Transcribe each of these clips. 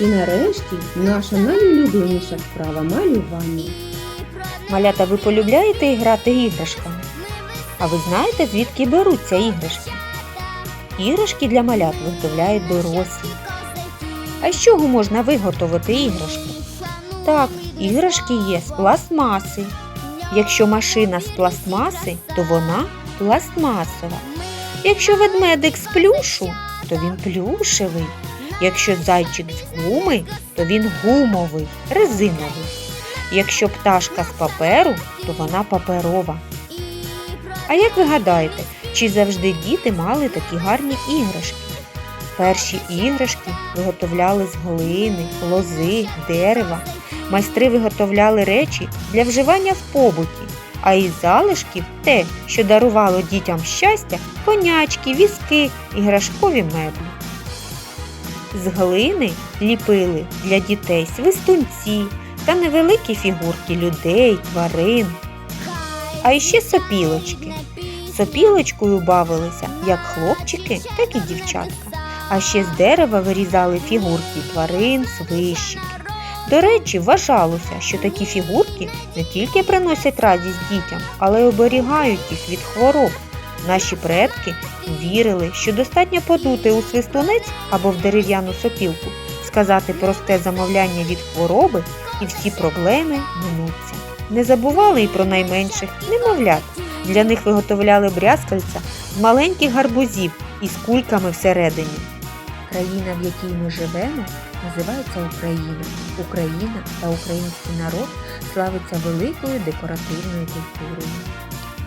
І нарешті наша найулюбленіша справа малювання. Малята, ви полюбляєте грати іграшками? А ви знаєте, звідки беруться іграшки? Іграшки для малят виготовляють дорослі. А з чого можна виготовити іграшки? Так, іграшки є з пластмаси. Якщо машина з пластмаси, то вона пластмасова. Якщо ведмедик з плюшу, то він плюшевий. Якщо зайчик з гуми, то він гумовий, резиновий. Якщо пташка з паперу, то вона паперова. А як ви гадаєте, чи завжди діти мали такі гарні іграшки? Перші іграшки виготовляли з глини, лози, дерева. Майстри виготовляли речі для вживання в побуті, а із залишків те, що дарувало дітям щастя, конячки, візки, іграшкові меблі. З глини ліпили для дітей свистунці та невеликі фігурки людей, тварин, а іще сопілочки. Сопілочкою бавилися як хлопчики, так і дівчатка. А ще з дерева вирізали фігурки тварин, свищиків. До речі, вважалося, що такі фігурки не тільки приносять радість дітям, але й оберігають їх від хвороб. Наші предки вірили, що достатньо подути у свистунець або в дерев'яну сопілку, сказати просте замовляння від хвороби, і всі проблеми минуться. Не забували й про найменших немовлят. Для них виготовляли брязкальця з маленьких гарбузів із кульками всередині. Країна, в якій ми живемо, називається Україна. Україна та український народ славиться великою декоративною культурою.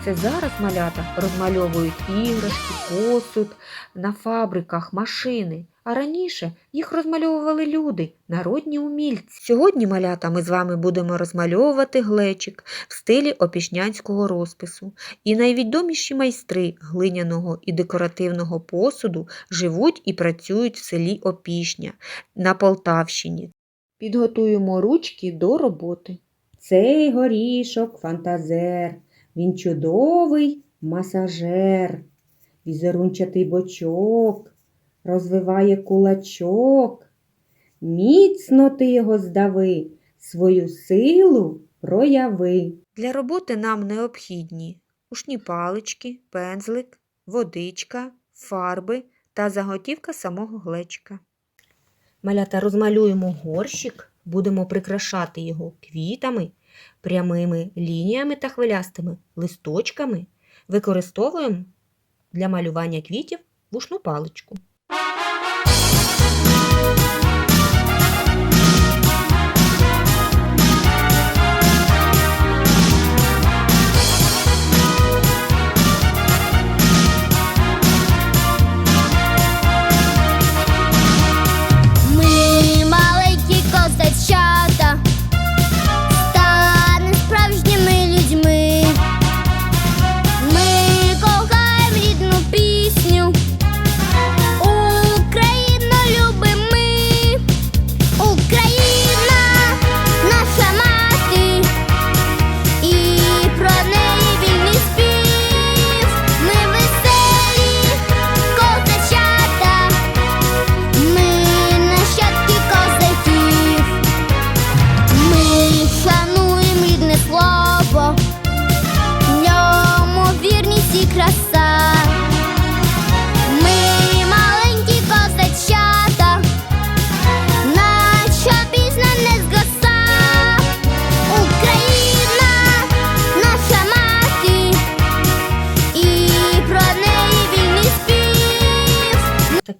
Це зараз малята розмальовують іграшки, посуд на фабриках, машини. А раніше їх розмальовували люди, народні умільці. Сьогодні малята ми з вами будемо розмальовувати глечик в стилі опішнянського розпису. І найвідоміші майстри глиняного і декоративного посуду живуть і працюють в селі Опішня на Полтавщині. Підготуємо ручки до роботи. Цей горішок фантазер, він чудовий масажер, візерунчатий бочок, розвиває кулачок. Міцно ти його здави, свою силу прояви. Для роботи нам необхідні ушні палички, пензлик, водичка, фарби та заготівка самого глечика. Малята розмалюємо горщик, будемо прикрашати його квітами, прямими лініями та хвилястими листочками. Використовуємо для малювання квітів вушну паличку.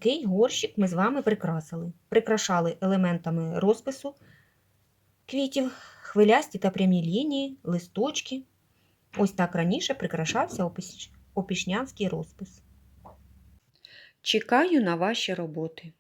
Такий горщик ми з вами прикрасили. Прикрашали елементами розпису квітів, хвилясті та прямі лінії, листочки. Ось так раніше прикрашався опіш- опішнянський розпис. Чекаю на ваші роботи.